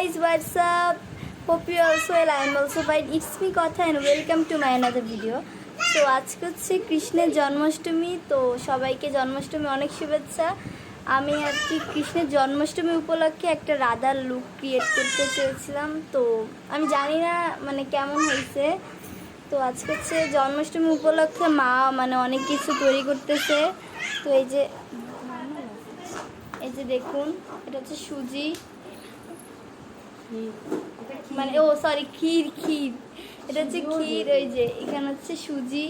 guys, what's up? Hope you also well. I am also fine. It's me Kotha and welcome to my another video. তো আজকে হচ্ছে কৃষ্ণের জন্মাষ্টমী তো সবাইকে জন্মাষ্টমী অনেক শুভেচ্ছা আমি আর কি কৃষ্ণের জন্মাষ্টমী উপলক্ষে একটা রাধার লুক ক্রিয়েট করতে চেয়েছিলাম তো আমি জানি না মানে কেমন হয়েছে তো আজকে হচ্ছে জন্মাষ্টমী উপলক্ষে মা মানে অনেক কিছু তৈরি করতেছে তো এই যে এই যে দেখুন এটা হচ্ছে সুজি মানে ও সরি ক্ষীর ক্ষীর। এটা হচ্ছে ক্ষীর ওই যে এখানে হচ্ছে সুজি।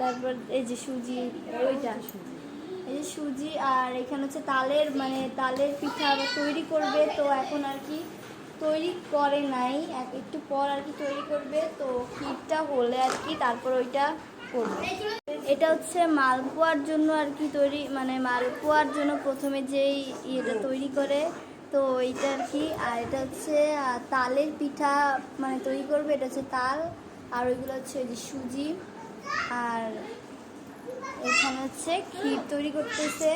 তারপর এই যে সুজি ওইটা। এই যে সুজি আর এখানে হচ্ছে তালের মানে তালের পিঠা আবার তৈরি করবে তো এখন আর কি তৈরি করে নাই। এক একটু পর আর কি তৈরি করবে তো ক্ষীরটা হলে আর কি তারপর ওইটা করবে। এটা হচ্ছে মালপোয়ার জন্য আর কি তৈরি মানে মালপোয়ার জন্য প্রথমে যেই ইয়েটা তৈরি করে তো এইটা আর কি আর এটা হচ্ছে তালের পিঠা মানে তৈরি করবে, এটা হচ্ছে তাল, আর ওইগুলো হচ্ছে ওই যে সুজি, আর এখানে হচ্ছে ক্ষীর তৈরি করতেছে।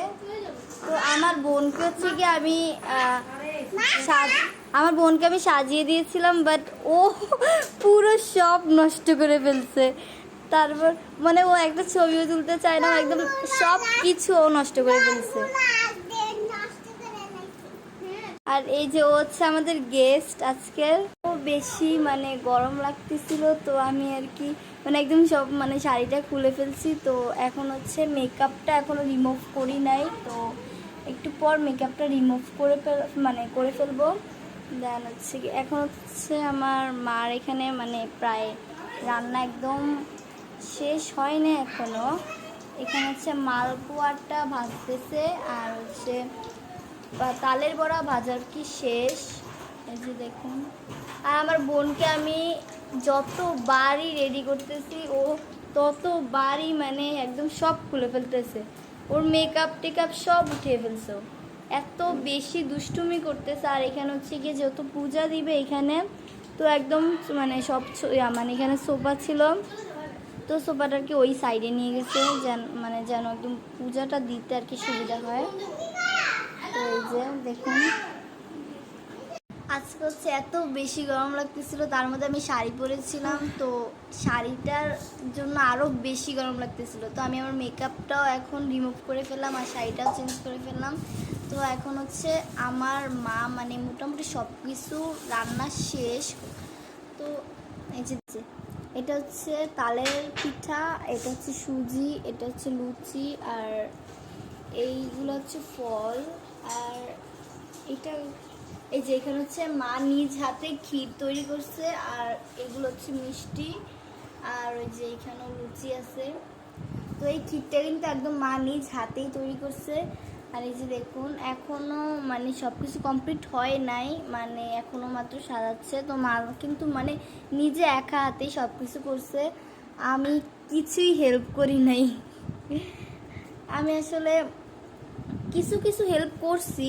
তো আমার বোনকে হচ্ছে কি আমি আমার বোনকে আমি সাজিয়ে দিয়েছিলাম বাট ও পুরো সব নষ্ট করে ফেলছে। তারপর মানে ও একটা ছবিও তুলতে চায় না একদম সব কিছু ও নষ্ট করে ফেলছে। আর এই যে ও হচ্ছে আমাদের গেস্ট আজকের ও বেশি মানে গরম লাগতেছিল, তো আমি আর কি মানে একদম সব মানে শাড়িটা খুলে ফেলছি। তো এখন হচ্ছে মেকআপটা এখনও রিমুভ করি নাই, তো একটু পর মেকআপটা রিমুভ করে ফেল মানে করে ফেলব। দেন হচ্ছে এখন হচ্ছে আমার মার এখানে মানে প্রায় রান্না একদম শেষ হয় না এখনও। এখানে হচ্ছে মালপোয়াটা ভাজতেছে, আর হচ্ছে তালের বড়া ভাজার কি শেষ? এই যে দেখুন। আর আমার বোনকে আমি যতবারই রেডি করতেছি, ও ততবারই মানে একদম সব খুলে ফেলতেছে। ওর মেকআপ টেকআপ সব উঠিয়ে ফেলছে। এত বেশি দুষ্টুমি করতেছে। আর এখানে হচ্ছে গিয়ে যেহেতু পূজা দিবে এখানে, তো একদম মানে সব মানে এখানে সোফা ছিল। তো সোফাটা আর কি ওই সাইডে নিয়ে গেছে, যেন মানে যেন একদম পূজাটা দিতে আর কি সুবিধা হয়। যে দেখুন। আজকে হচ্ছে এত বেশি গরম লাগতেছিল তার মধ্যে আমি শাড়ি পরেছিলাম তো শাড়িটার জন্য আরও বেশি গরম লাগতেছিল। তো আমি আমার মেকআপটাও এখন রিমুভ করে ফেললাম আর শাড়িটাও চেঞ্জ করে ফেললাম। তো এখন হচ্ছে আমার মা মানে মোটামুটি সব কিছু রান্না শেষ। তো এই যে, এটা হচ্ছে তালের পিঠা এটা হচ্ছে সুজি এটা হচ্ছে লুচি আর এইগুলো হচ্ছে ফল। আর এটা এই যে এখানে হচ্ছে মা নিজ হাতে ক্ষীর তৈরি করছে, আর এগুলো হচ্ছে মিষ্টি, আর ওই যে এখানেও লুচি আছে। তো এই ক্ষীরটা কিন্তু একদম মা নিজ হাতেই তৈরি করছে। আর এই যে দেখুন, এখনও মানে সব কিছু কমপ্লিট হয় নাই মানে এখনও মাত্র সাজাচ্ছে। তো মা কিন্তু মানে নিজে একা হাতেই সব কিছু করছে। আমি কিছুই হেল্প করি নাই। আমি আসলে কিছু কিছু হেল্প করছি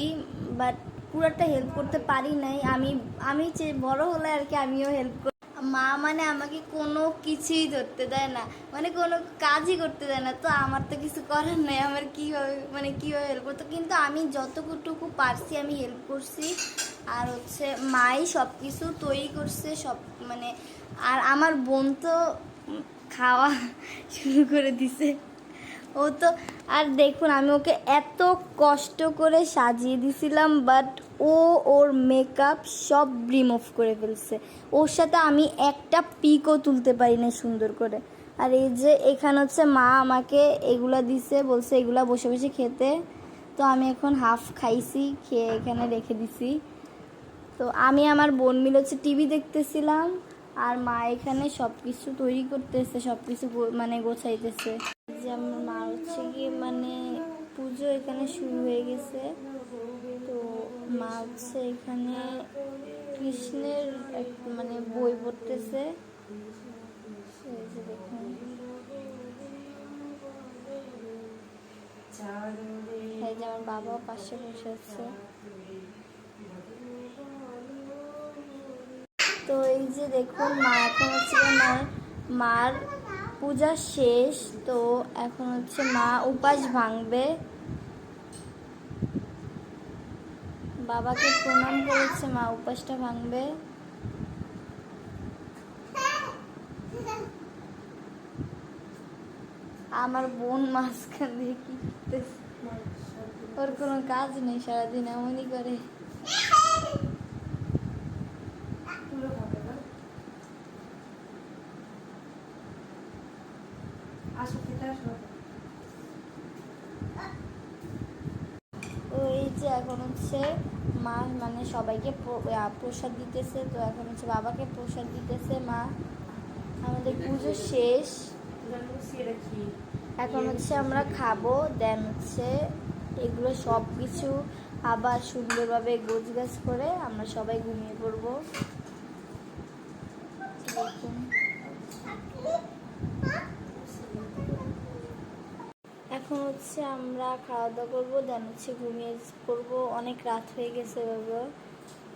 বাট পুরোটা হেল্প করতে পারি নাই। আমি আমি যে বড় হলে আর কি আমিও হেল্প করি। মা মানে আমাকে কোনো কিছুই ধরতে দেয় না মানে কোনো কাজই করতে দেয় না। তো আমার তো কিছু করার নেই, আমার কীভাবে মানে কীভাবে হেল্প করতো কিন্তু আমি যতটুকু পারছি আমি হেল্প করছি। আর হচ্ছে মাই সব কিছু তৈরি করছে, সব মানে আর আমার বোন তো খাওয়া শুরু করে দিছে। ও তো, আর দেখুন, আমি ওকে এত কষ্ট করে সাজিয়ে দিছিলাম বাট ও ওর মেকআপ সব রিমুভ করে ফেলছে। ওর সাথে আমি একটা পিকও তুলতে পারি না সুন্দর করে। আর এই যে এখানে হচ্ছে মা আমাকে এগুলা দিছে, বলছে এগুলা বসে বসে খেতে। তো আমি এখন হাফ খাইছি, খেয়ে এখানে রেখে দিছি। তো আমি আমার বোন মিলে হচ্ছে টিভি দেখতেছিলাম, আর মা এখানে সব কিছু তৈরি করতেছে সব কিছু মানে গোছাইতেছে। যে আমার মা হচ্ছে গিয়ে মানে পুজো এখানে শুরু হয়ে গেছে। তো মা হচ্ছে এখানে কৃষ্ণের মানে বই পড়তেছে। এই যে আমার বাবা পাশে বসে আছে। তো এই যে দেখুন, মা এখন হচ্ছে গিয়ে মার মার পূজা শেষ, তো এখন হচ্ছে মা উপাস ভাঙবে। বাবাকে প্রণাম করেছে, মা উপাসটা ভাঙবে। আমার বোন মাঝখান দিয়ে কি ওর কোনো কাজ নেই, সারাদিন এমনই করে তুলো হবে না আসো খেতে আসো ওই যে এখন হচ্ছে মা মানে সবাইকে প্রসাদ দিতেছে, তো এখন হচ্ছে বাবাকে প্রসাদ দিতেছে, মা। আমাদের পুজো শেষ। এখানে হচ্ছে আমরা খাব, দেন হচ্ছে এগুলো সব কিছু আবার সুন্দরভাবে গোছ গাছ করে আমরা সবাই ঘুমিয়ে পড়ব। দেখুন। এখন হচ্ছে আমরা খাওয়া দাওয়া করব দেন হচ্ছে ঘুমিয়ে পড়ব। অনেক রাত হয়ে গেছে বাবা।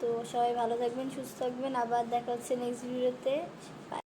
তো সবাই ভালো থাকবেন, সুস্থ থাকবেন। আবার দেখা হচ্ছে নেক্সট ভিডিওতে